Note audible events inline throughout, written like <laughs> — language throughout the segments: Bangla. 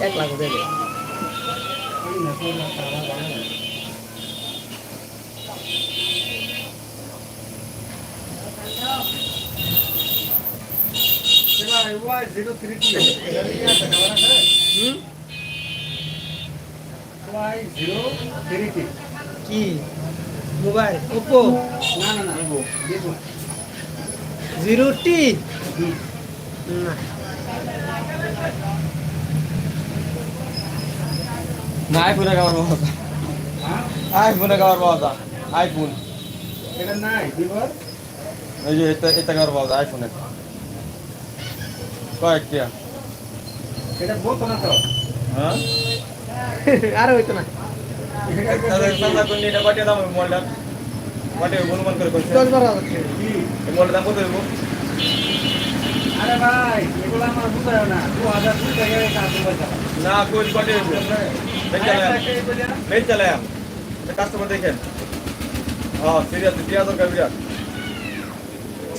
এক লাখ দেবে জিরো থ্রি কি? মোবাইল? ওপো? না না না দেখুন জিরো টি না আইফোনে কাবার বাবা আইফোনে বাবা আইফোন এটা নাই দিবর এই যে এটা এটা বাবা আইফোনে কয়েকটা। এটা বলতো না তো? হ্যাঁ? <laughs> আর হইতো না। আরে ভাই এগুলো আমার বুঝায় না। দু হাজার দুই কাস্টমার দেখেন। হ্যাঁ সিরিয়াস বিয়া দরকার বিরাট।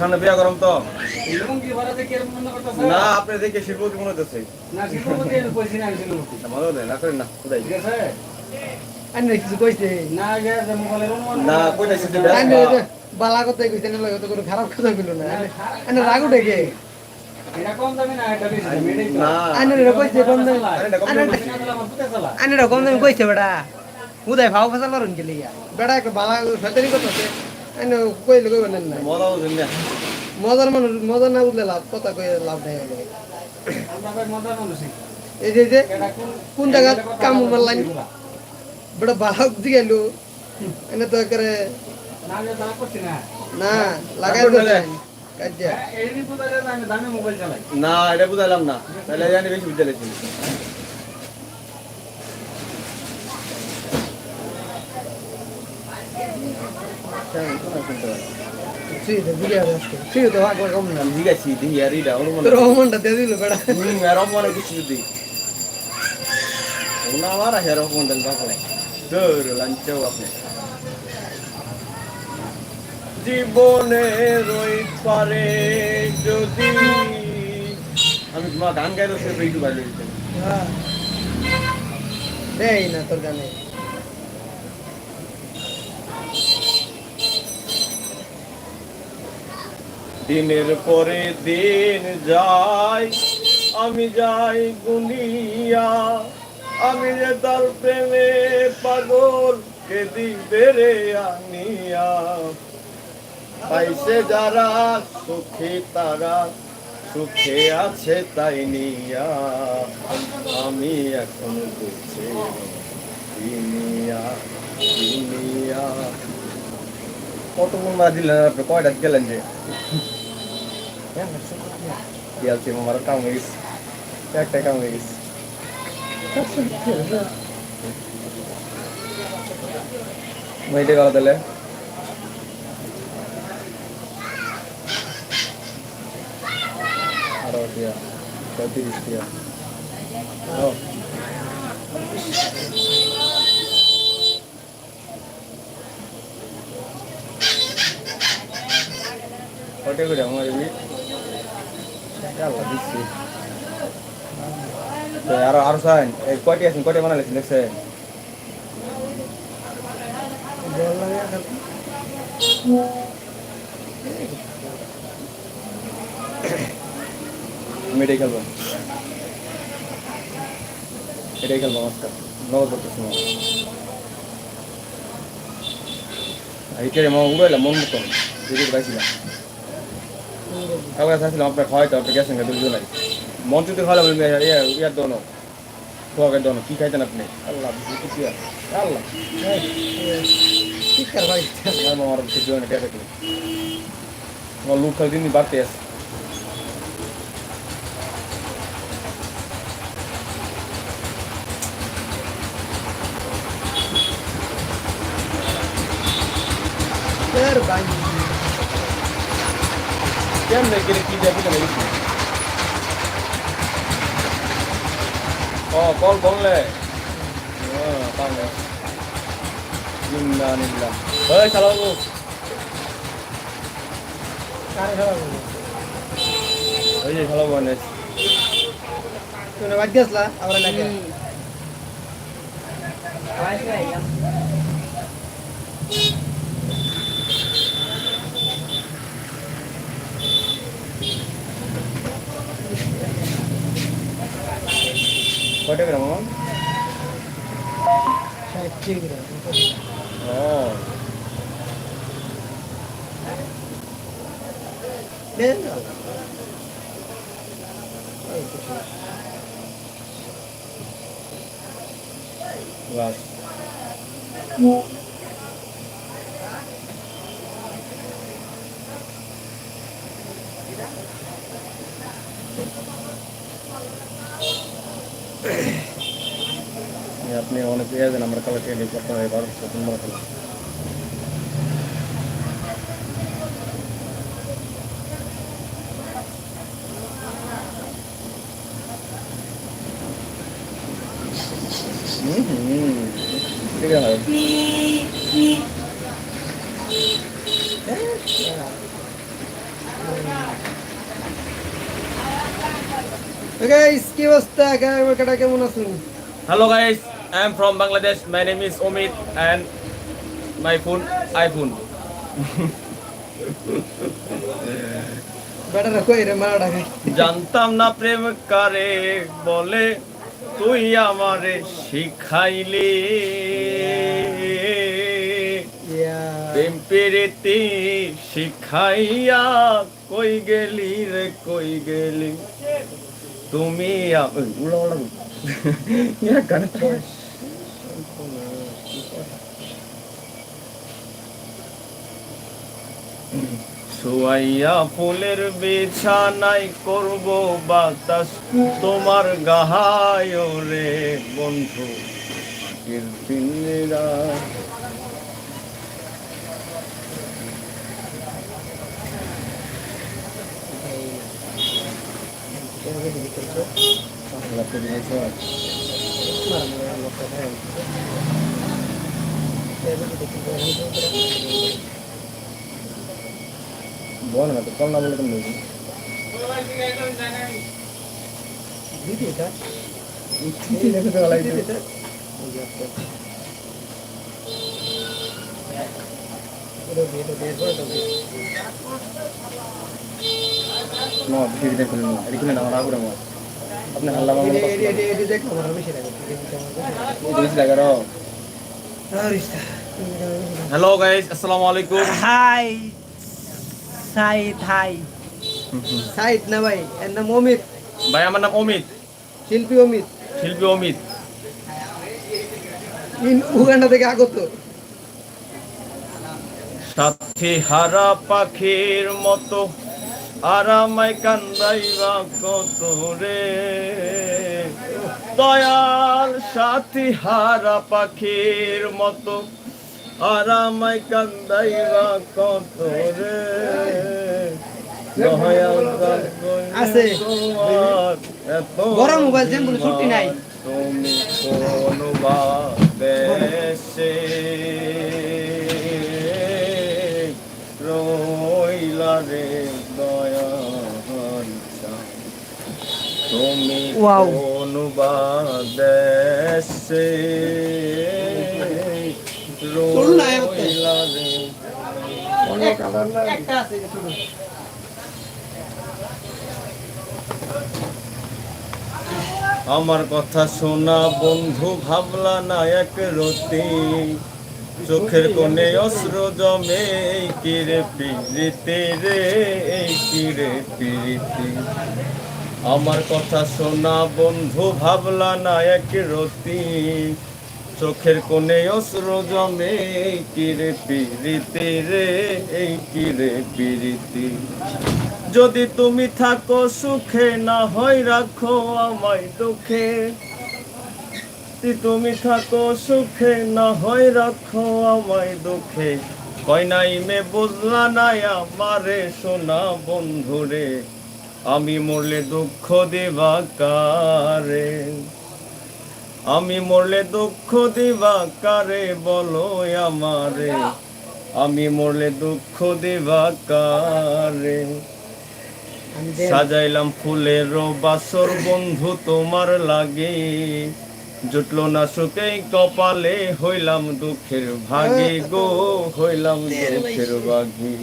সামনে বিয়া গরম তো। মনে না আপনি দেখে শিল্পপতি মনে হচ্ছে ভালো দেয় না করেন না কোথায়? কিছু কইছে। না না কইটা বালা না কোনো খারাপ কথা কইলো না। রাগ উঠে কইছে বেটা। উদয় ভাও ফসল বেটা একটা বালা ফেতারি করতেছে আইনে কইলে কইবে না না মজা বুঝেন না মজার মানুষ মজা না লাভ কথা কই লাভ নাই। এই যে যে কোন- কোন জায়গা কাম মারলাম। বেটা বাহক দিগাইলো এনে তো করে না লাগাই হ্যাঁ, নি এটা বুঝাইলাম না তাহলে জানি বেশি বুঝতে লেছি তুই তো বুঝিয়া যাচ্ছে তুই তো ভাগ কম না ঠিক আছে দিই আর এটা অনুমান তোর রহমানটা দিয়ে দিল বেটা হুম আর অপমান কিছু যদি না আমার হের অপমান দেন বাপরে দূর লাঞ্চও আপনি জীবনে রই পারে যদি আমি তোমার গান গাইলো সে ভালো দিতেন হ্যাঁ। না তোর গানে। দিনের পরে দিন যায়, আমি যাই গুনিয়া। আমি যে তার প্রেমে পাগল কে দিবে রে আনিয়া। পাইছে যারা সুখী, তারা সুখে আছে তাই নিয়া। আমি এখন দুনিয়া কত মন মারা দিলেন আপনি কয়টা গেলেন যে? গেলছি আমার কাম হয়ে গেছে একটা কাম হয়ে গেছে মেয়েটে গেল তাহলে আরও টিয়া পঁয়ত্রিশ টিয়া ও কটে করে আমার এমনি আল্লাহ দিচ্ছি। তো আরও নমস্কার। নগদ করতেছি এইটারে মা উড়াইলাম মন মতন দিদি কাউকে চাইছিলাম আপনার খাওয়াইতে আপনি গেছেন না দুজন মন যদি খাওয়ালাম ইয়ে ইয়ার দোনো খোয়াকের দোনো কি খাইতেন আপনি? আল্লাহ কিছু আল্লাহ আমার কিছু আমার লোক খালি দিন বাড়তে আছে। কেমনে গেলে কি যাবি গেছি ও কল বললে তাহলে ইন্না নিল্লাহ ওই চালাবো কারে বলব ওই যে চালাবো মানে তুমি বাদ গেছলা আবার লাগে। কয়টা গ্রাম আমার ষাট চিংড়ি ও দেন না। এই তো ঠিক। বাস আপনি অনেক ইয়ে আমরা কালকে এনে করতে হবে বারোশো পনেরো টাকা হুম হুম ঠিক আছে তো guys, কি অবস্থা কেমন আছেন Hello guys, I am from Bangladesh. My name is Omid and my phone iPhone. জানতাম না প্রেম কারে বলে তুই আমারে শিখাইলি। প্রেম পেরেতি শিখাইয়া কই গেলি রে কই গেলি? তুমি <laughs> শুয়াইয়া ফুলের বিছানাই করব বাতাস। তোমার গাহায় রে বন্ধু কীর্তিরা বল না তো কল না বলে না। এদিকে না আমার আগুন আমার আপনি হাল্লা হ্যালো গাইস আসসালামু আলাইকুম। হাই। সাইদ হাই। সাইদ না ভাই এর নাম অমিত। ভাই আমার নাম অমিত। শিল্পী অমিত। শিল্পী অমিত। ইন উগান্ডা থেকে আগত। সাথী হারা পাখির মতো আরামাই কান্দাইবা কত রে। দয়াল সাথী হারা পাখির মতো আরামাই কান্দাইবা কত রে আছে। বড় মোবাইল যেন কোনো ছুটি নাই। তুমি কোন দেশে রইলা রে দয়াল তুমি. কোন দেশে আমার কথা শোনা বন্ধু ভাবলা না এক রতি। চোখের কোণে অস্ত্র জমে কিরে পিরিতে রে কিরে পিরিতে। আমার কথা শোনা বন্ধু ভাবলা না এক রতি। চোখের কোণে অস্ত্র জমে কিরে পিরিতে রে, এই কিরে পিরিতি? যদি তুমি থাকো সুখে, না হয় রাখো আমায় দুঃখে। তুমি থাকো সুখে, না হয় রাখো আমায় দুঃখে। কয় নাই মে বুঝলা নাই আমারে সোনা বন্ধুরে, আমি মরলে দুঃখ দেবা কারে? আমি মরলে দুঃখ দিবা কারে বলো আমারে? আমি মরলে দুঃখ দিবা কারে? সাজাইলাম ফুলের বাসর বন্ধু তোমার লাগে। জুটলো না সুখেই কপালে হইলাম দুঃখের ভাগে গো হইলাম দুঃখের ভাগি।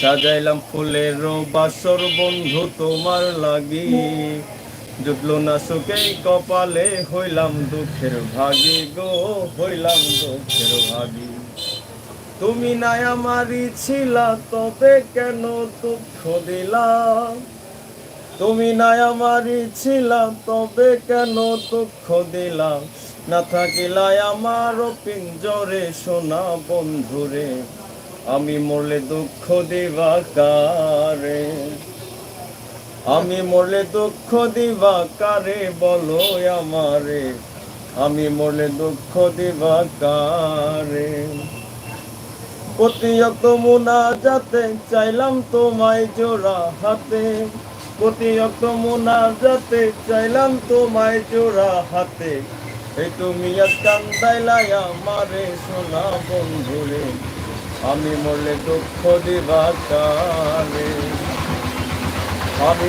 সাজাইলাম ফুলের বাসর বন্ধু তোমার লাগি। জুটলো না সুখেই কপালে হইলাম দুঃখের ভাগি গো, হইলাম দুঃখের ভাগি। তুমি নাই আমারই তবে কেন দুঃখ দিলা? তুমি নাই আমারই তবে কেন দুঃখ দিলা? না থাকিলাই আমার পিঞ্জরে সোনা বন্ধুরে, আমি মরলে দুঃখ দিবা কারে? আমি মরলে দুঃখ দিবা কারে? বলো আমারে। আমি মরলে দুঃখ দিবা কারে? প্রতিয়ত মুনা যাতে চাইলাম তোমায় জোড়া হাতে। প্রতিয়ত মুনা যাতে চাইলাম তোমায় জোড়া হাতে। এই তুমি কান্দাইলাই আমারে সোনা বন্ধুরে। আমি মরলে দুঃখ দিবা কারে? আমি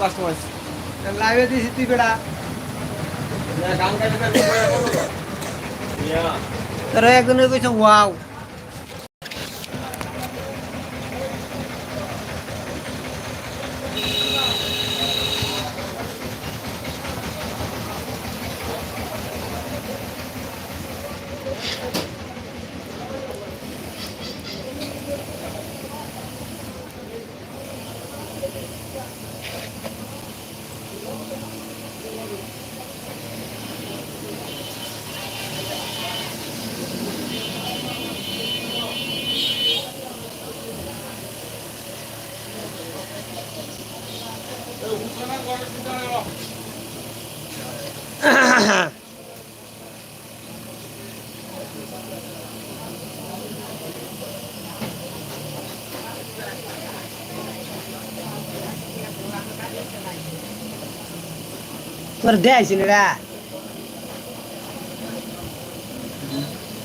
কাস্টমাইজ লাইভে দিছি তুই বেড়া তোরা একজনে কইছ ওয়াও তোর দেয়াইছি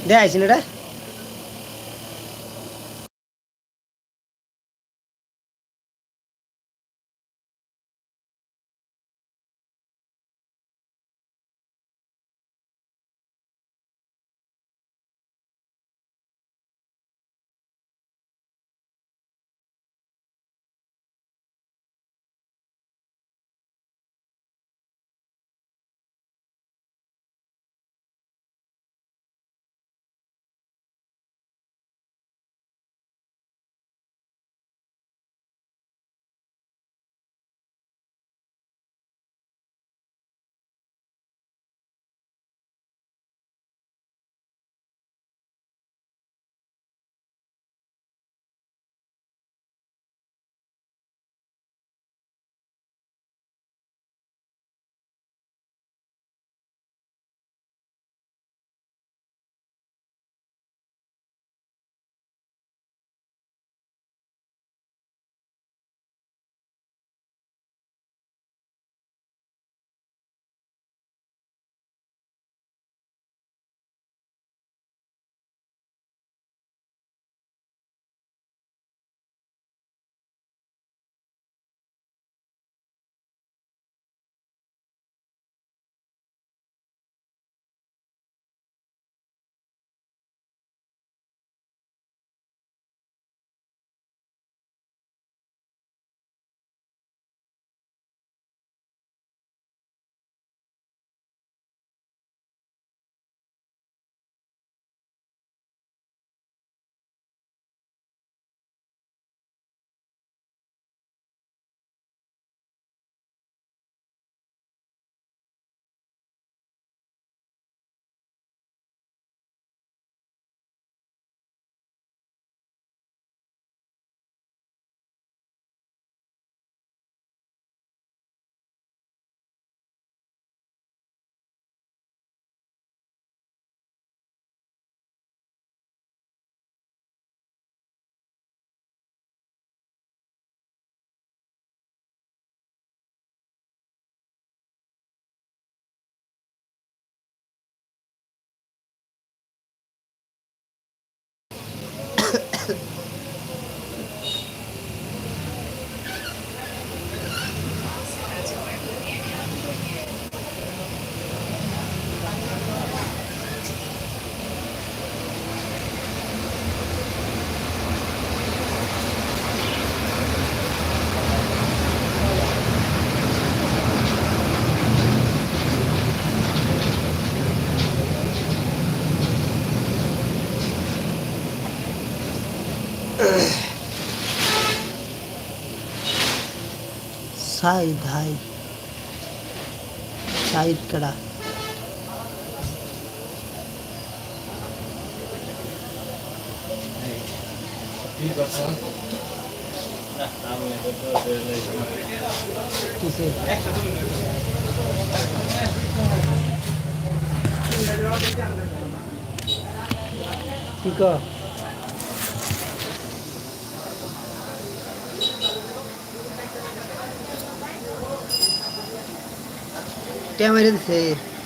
দেয় রে? দেয়াইছি না রে সাইদ হাই সাইদ কেডা কিসে কি কর কে মেরে দিছে